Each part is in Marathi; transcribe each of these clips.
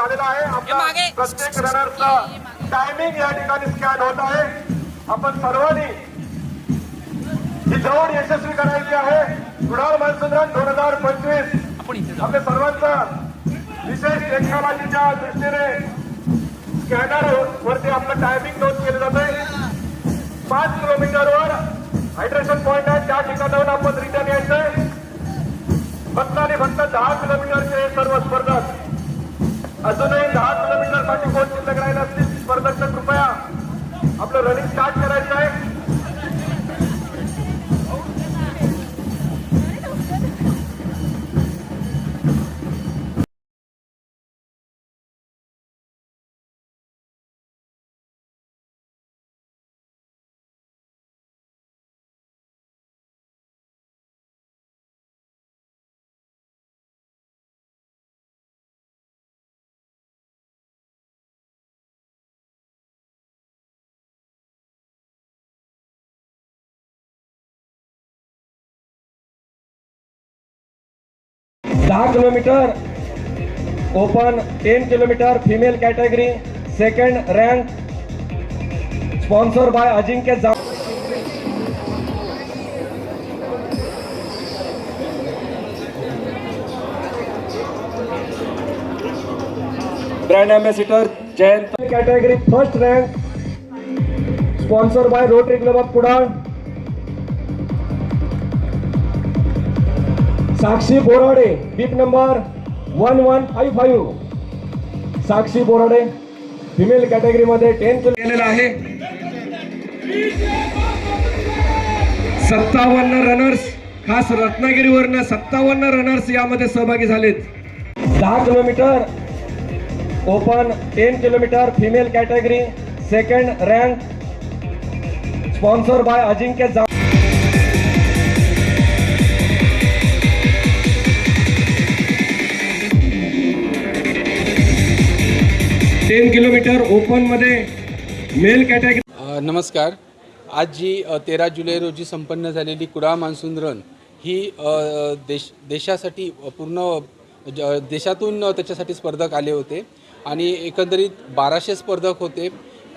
प्रत्येक प्रत्येक रनरचा टायमिंग या ठिकाणी स्कॅन होत आहे. आपण सर्वांनी ही दौड यशस्वी करायची आहे. कुणाल मनसुंदरन दोन हजार पंचवीस. आपल्या सर्वांचा विशेष टेक्नॉलॉजीच्या दृष्टीने स्कॅनर वरती आपलं टायमिंग नोंद केलं जात आहे पाच किलोमीटरवर हायड्रेशन पॉइंट आहे. त्या ठिकाणाहून आपण रिटर्न यायचंय. फक्त आणि फक्त दहा किलोमीटरचे सर्व स्पर्धक अजूनही दहा किलोमीटरसाठी कोण शिल्लक राहिला असतील? स्पर्धक कृपया. आपलं रनिंग स्टार्ट करायचं आहे. दहा kilometre open ten kilometre female category second rank sponsor by Ajinkya जा brand ambassador Jayant category first rank sponsor by rotary club of Kudal Sakshi Borade bib number one one five five Sakshi Borade female कॅटेगरीमध्ये टेन केलेला आहे. सत्तावन्न रनर्स खास रत्नागिरीवरनं सत्तावन्न रनर्स यामध्ये सहभागी झालेत. दहा kilometre open ten kilometre female category second rank sponsor by Ajinkya ten kilometre ओपनमध्ये मेल कॅटेगरी नमस्कार. आज जी तेरा जुलै रोजी संपन्न झालेली कुडाळ मान्सून रन ही देश देशासाठी पूर्ण ज- देशातून त्याच्यासाठी स्पर्धक आले होते आणि एकंदरीत बाराशे स्पर्धक होते.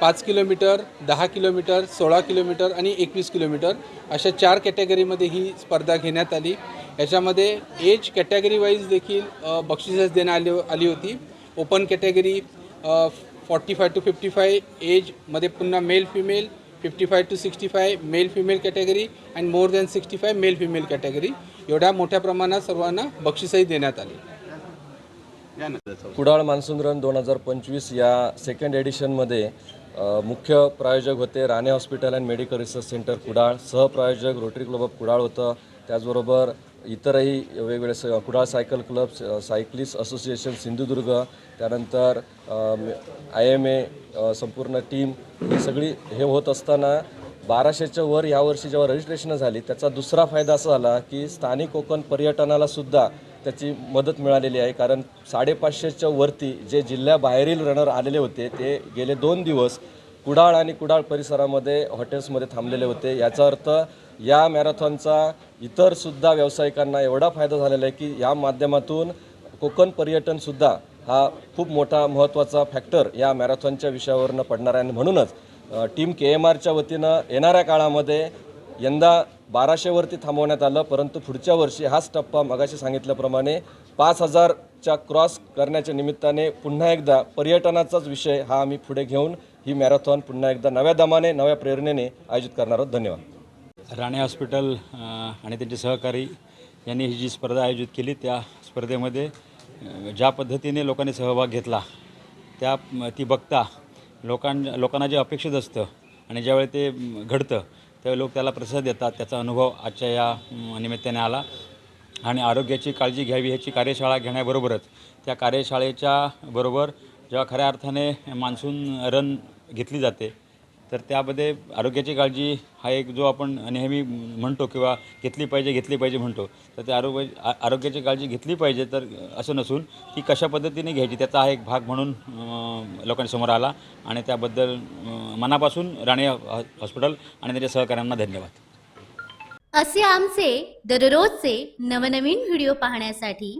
पाच किलोमीटर दहा किलोमीटर सोळा किलोमीटर आणि एकवीस किलोमीटर अशा चार कॅटेगरीमध्ये ही स्पर्धा घेण्यात आली. याच्यामध्ये एज कॅटेगरी वाईज देखील अ, देण्यात आली आली होती. Open category forty five to fifty five एजमध्ये पुन्हा male female fifty five to sixty five male female category and more than sixty five male female category एवढ्या मोठ्या प्रमाणात सर्वांना बक्षीसही देण्यात आली. कुडाळ मान्सून रन दोन हजार पंचवीस या सेकंड एडिशनमध्ये मुख्य प्रायोजक होते Rane hospital and medical research centre Kudal. सहप्रायोजक rotary club of Kudal होतं. त्याचबरोबर इतरही वेगवेगळे स Kudal cycle club cyclist association Sindhudurg त्यानंतर आय एम ए संपूर्ण टीम ही सगळी हे होत असताना बाराशेच्या वर यावर्षी जेव्हा रजिस्ट्रेशन झाली त्याचा दुसरा फायदा असा झाला की स्थानिक कोकण पर्यटनालासुद्धा त्याची मदत मिळालेली आहे. कारण साडेपाचशेच्या वरती जे जिल्ह्याबाहेरील रनर आलेले होते ते गेले दोन दिवस कुडाळ आणि कुडाळ परिसरामध्ये हॉटेल्समध्ये थांबलेले होते. याचा अर्थ या मॅरेथॉनचा इतरसुद्धा व्यावसायिकांना एवढा फायदा झालेला आहे की या माध्यमातून कोकण पर्यटनसुद्धा हा खूप मोठा महत्त्वाचा फॅक्टर या मॅरेथॉनच्या विषयावरनं पडणार आहे. आणि म्हणूनच टीम के एम आरच्या वतीनं येणाऱ्या काळामध्ये यंदा बाराशेवरती थांबवण्यात आलं परंतु पुढच्या वर्षी हाच टप्पा मगाशी सांगितल्याप्रमाणे पाच हजारच्या क्रॉस करण्याच्या निमित्ताने पुन्हा एकदा पर्यटनाचाच विषय हा आम्ही पुढे घेऊन ही मॅरेथॉन पुन्हा एकदा नव्या दमाने नव्या प्रेरणेने आयोजित करणार आहोत. धन्यवाद. राणे हॉस्पिटल आणि त्यांचे सहकारी यांनी ही जी स्पर्धा आयोजित केली त्या स्पर्धेमध्ये ज्या पद्धतीने लोकांनी सहभाग घेतला त्या ती बघता लोकां लोकांना जे अपेक्षित असतं आणि ज्यावेळी ते घडतं त्यावेळी लोक त्याला प्रतिसाद देतात त्याचा अनुभव आजच्या या निमित्ताने आला. आणि आरोग्याची काळजी घ्यावी ह्याची कार्यशाळा घेण्याबरोबरच त्या कार्यशाळेच्या बरोबर जेव्हा खऱ्या अर्थाने मान्सून रन घेतली जाते तर त्यामध्ये आरोग्याची काळजी हा एक जो आपण नेहमी म्हणतो किंवा घेतली पाहिजे घेतली पाहिजे म्हणतो तर त्या आरोग्य आरोग्याची काळजी घेतली पाहिजे तर असं नसून ती कशा पद्धतीने घ्यायची त्याचा हा एक भाग म्हणून लोकांसमोर आला आणि त्याबद्दल मनापासून राणे हॉस्पिटल आणि त्याच्या सहकाऱ्यांना धन्यवाद. असे आमचे दररोजचे नवनवीन व्हिडिओ पाहण्यासाठी